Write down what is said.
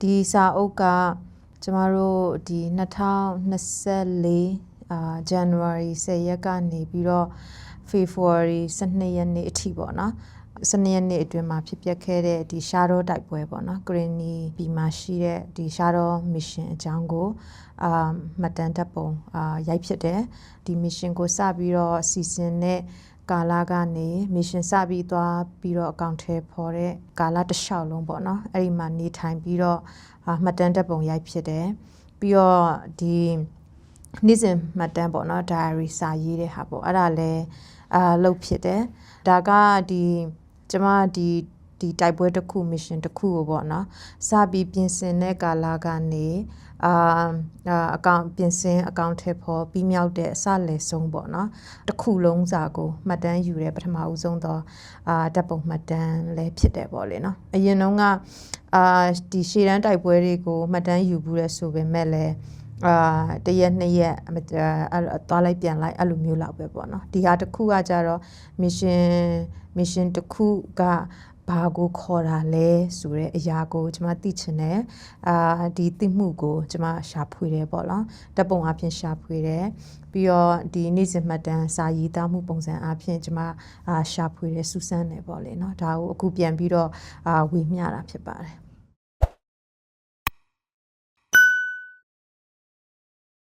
ဒီစာအုပ်ကကျမတို့ဒီ2024အာ January 10ရက်ကနေပြီးတော့ February 12ရက်နေ့အထိပေါ့နော် 12ရက်နေ့အတွင်းမှာဖြစ်ပျက်ခဲ့တဲ့ဒီရှားတော့တိုက်ပွဲပေါ့နော်ဂရနီပြည်မှာရှိတဲ့ဒီရှားတော့မစ်ရှင်အကြောင်းကိုအာမှတ်တမ်းတပ်ပုံအာရိုက်ဖြစ်တယ်ဒီမစ်ရှင်ကိုစပြီးတော့စီစဉ်တဲ့ကာလကနေမစ်ရှင်စပြီးသွားပြီးတော့အကောင့်ထဲပေါ်တဲ့ကာလတစ်လျှောက်လုံးပေါ့နော်အဲ့ဒီမှာနေထိုင်ပြီးတော့အာမှတ်တမ်းတပ်ပုံရိုက်ဖြစ်တယ်ပြီးတော့ဒီနေ့စဉ်မှတ်တမ်းပေါ့နော် diary စာရေးတဲ့ဟာပေါ့အဲ့ဒါလည်းအာလုတ်ဖြစ်တယ်ဒါကဒီ ကျမဒီဒီတိုက်ပွဲတစ်ခု mission တစ်ခုကိုပေါ့နော်စပြီးပြင်ဆင်တဲ့ကာလကနေအာအကောင့်ပြင်ဆင်အကောင့်ထဲပေါ်ပြီးမြောက်တဲ့အစလယ်ဆုံးပေါ့နော်တစ်ခုလုံးစာကိုမှတ်တမ်းယူတဲ့ပထမဦးဆုံးသောအာတပ်ပုံမှတ်တမ်းလည်းဖြစ်တယ်ပေါ့လေနော်အရင်တုန်းကအာဒီရှေ့တန်းတိုက်ပွဲတွေကိုမှတ်တမ်းယူဘူးလဲဆိုပေမဲ့လည်း အာတရက်နှစ်ရက်အဲ့သွားလိုက်ပြန်လိုက်အဲ့လိုမျိုးလောက်ပဲပေါ့နော်ဒီဟာတစ်ခုကကြတော့ mission mission တစ်ခုကဘာကိုခေါ်တာလဲဆိုတဲ့အရာကိုကျွန်မသိချင်တယ်အာဒီသိမှုကိုကျွန်မရှာဖွေတယ်ပေါ့နော်တပုံအဖြစ်ရှာဖွေတယ်ပြီးတော့ဒီနေ့စဉ်မှတ်တမ်းစာရေးသားမှုပုံစံအဖြစ်ကျွန်မအာရှာဖွေတယ်စူးစမ်းတယ်ပေါ့လေနော်ဒါကိုအခုပြန်ပြီးတော့အာဝေမျှတာဖြစ်ပါတယ်